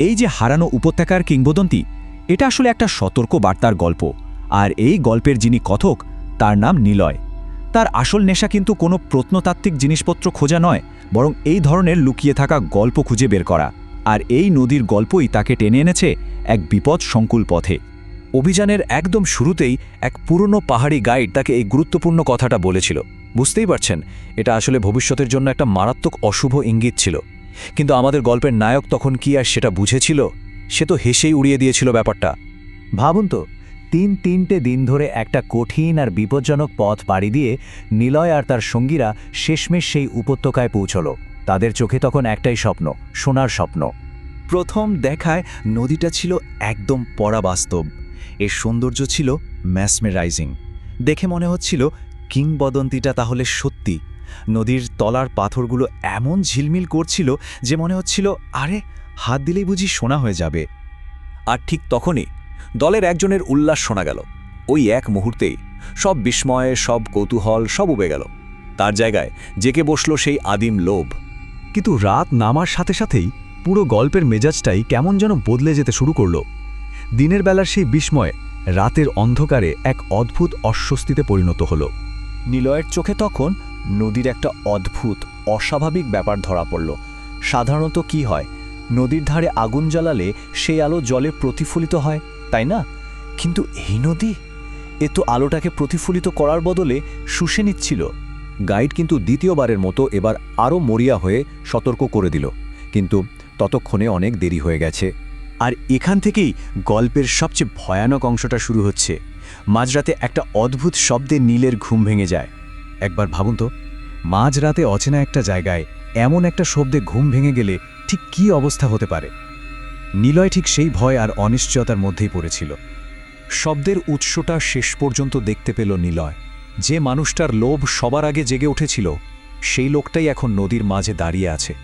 এই যে হারানো উপত্যকার কিংবদন্তি, এটা আসলে একটা সতর্ক বার্তার গল্প। আর এই গল্পের যিনি কথক, তার নাম নিলয়। তার আসল নেশা কিন্তু কোনো প্রত্নতাত্ত্বিক জিনিসপত্র খোঁজা নয়, বরং এই ধরনের লুকিয়ে থাকা গল্প খুঁজে বের করা। আর এই নদীর গল্পই তাকে টেনে এনেছে এক বিপদ সংকুল পথে। অভিযানের একদম শুরুতেই এক পুরনো পাহাড়ি গাইড তাকে এই গুরুত্বপূর্ণ কথাটা বলেছিল। বুঝতেই পারছেন, এটা আসলে ভবিষ্যতের জন্য একটা মারাত্মক অশুভ ইঙ্গিত ছিল। কিন্তু আমাদের গল্পের নায়ক তখন কি আর সেটা বুঝেছিল, সে তো হেসেই উড়িয়ে দিয়েছিল ব্যাপারটা। ভাবুন তো, তিন তিনটে দিন ধরে একটা কঠিন আর বিপজ্জনক পথ পাড়ি দিয়ে নিলয় আর তার সঙ্গীরা শেষমেশ সেই উপত্যকায় পৌঁছল। তাদের চোখে তখন একটাই স্বপ্ন, সোনার স্বপ্ন। প্রথম দেখায় নদীটা ছিল একদম পরাবাস্তব। এর সৌন্দর্য ছিল ম্যাসমেরাইজিং। দেখে মনে হচ্ছিল কিংবদন্তিটা তাহলে সত্যি। নদীর তলার পাথরগুলো এমন ঝিলমিল করছিল যে মনে হচ্ছিল, আরে, হাত দিলেই বুঝি শোনা হয়ে যাবে। আর ঠিক তখনই দলের একজনের উল্লাস শোনা গেল। ওই এক মুহূর্তেই সব বিস্ময়ে, সব কৌতূহল, সব উবে গেল। তার জায়গায় জেকে বসল সেই আদিম লোভ। কিন্তু রাত নামার সাথে সাথেই পুরো গল্পের মেজাজটাই কেমন যেন বদলে যেতে শুরু করল। দিনের বেলার সেই বিস্ময় রাতের অন্ধকারে এক অদ্ভুত অস্বস্তিতে পরিণত হল। নিলয়ের চোখে তখন নদীর একটা অদ্ভুত, অস্বাভাবিক ব্যাপার ধরা পড়ল। সাধারণত কি হয়, নদীর ধারে আগুন জ্বালালে সেই আলো জলে প্রতিফলিত হয়, তাই না? কিন্তু এই নদী? এ তো আলোটাকে প্রতিফলিত করার বদলে শুষে নিচ্ছিল। গাইড কিন্তু দ্বিতীয়বারের মতো এবার আরও মরিয়া হয়ে সতর্ক করে দিল। কিন্তু ততক্ষণে অনেক দেরি হয়ে গেছে। আর এখান থেকেই গল্পের সবচেয়ে ভয়ানক অংশটা শুরু হচ্ছে। মাঝরাতে একটা অদ্ভুত শব্দে নীলের ঘুম ভেঙে যায়। একবার ভাবুন তো, মাঝরাতে অচেনা একটা জায়গায় এমন একটা শব্দে ঘুম ভেঙে গেলে ঠিক কি অবস্থা হতে পারে? নিলয় ঠিক সেই ভয় আর অনিশ্চয়তার মধ্যেই পড়েছিল। শব্দের উৎসটা শেষ পর্যন্ত দেখতে পেল নিলয়। যে মানুষটার লোভ সবার আগে জেগে উঠেছিল, সেই লোকটাই এখন নদীর মাঝে দাঁড়িয়ে আছে।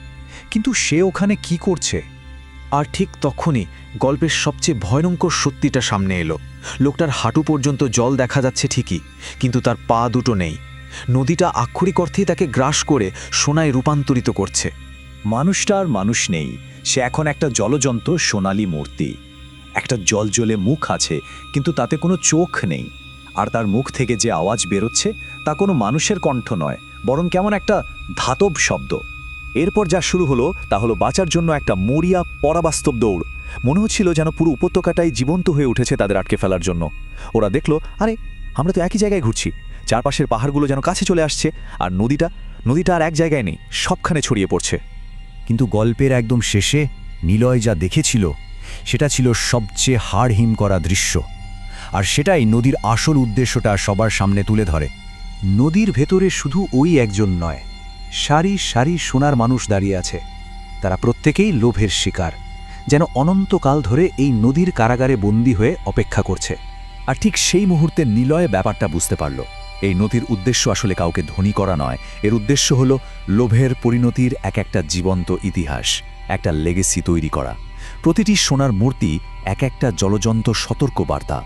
কিন্তু সে ওখানে কি করছে? আর ঠিক তখনই গল্পের সবচেয়ে ভয়ঙ্কর সত্যিটা সামনে এলো। লোকটার হাঁটু পর্যন্ত জল দেখা যাচ্ছে ঠিকই, কিন্তু তার পা দুটো নেই। নদীটা আক্ষরিক অর্থেই তাকে গ্রাস করে সোনায় রূপান্তরিত করছে। মানুষটা আর মানুষ নেই, সে এখন একটা জলজন্ত সোনালি মূর্তি। একটা জলজলে মুখ আছে, কিন্তু তাতে কোনো চোখ নেই। আর তার মুখ থেকে যে আওয়াজ বেরোচ্ছে, তা কোনো মানুষের কণ্ঠ নয়, বরং কেমন একটা ধাতব শব্দ। এরপর যা শুরু হলো, তা হলো বাঁচার জন্য একটা মরিয়া পরাবাস্তব দৌড়। মনে হচ্ছিল যেন পুরো উপত্যকাটাই জীবন্ত হয়ে উঠেছে তাদের আটকে ফেলার জন্য। ওরা দেখল, আরে, আমরা তো একই জায়গায় ঘুরছি। চারপাশের পাহাড়গুলো যেন কাছে চলে আসছে, আর নদীটা নদীটা আর এক জায়গায় নেই, সবখানে ছড়িয়ে পড়ছে। কিন্তু গল্পের একদম শেষে নিলয় যা দেখেছিল, সেটা ছিল সবচেয়ে হাড়হিম করা দৃশ্য। আর সেটাই নদীর আসল উদ্দেশ্যটা সবার সামনে তুলে ধরে। নদীর ভেতরে শুধু ওই একজন নয়, সারি সারি সোনার মানুষ দাঁড়িয়ে আছে। তারা প্রত্যেকেই লোভের শিকার, যেন অনন্তকাল ধরে এই নদীর কারাগারে বন্দী হয়ে অপেক্ষা করছে। আর ঠিক সেই মুহূর্তে নিলয় ব্যাপারটা বুঝতে পারল। এই নদীর উদ্দেশ্য আসলে কাউকে ধনী করা নয়। এর উদ্দেশ্য হল লোভের পরিণতির এক একটা জীবন্ত ইতিহাস, একটা লেগেসি তৈরি করা। প্রতিটি সোনার মূর্তি এক একটা জলজন্ত সতর্ক বার্তা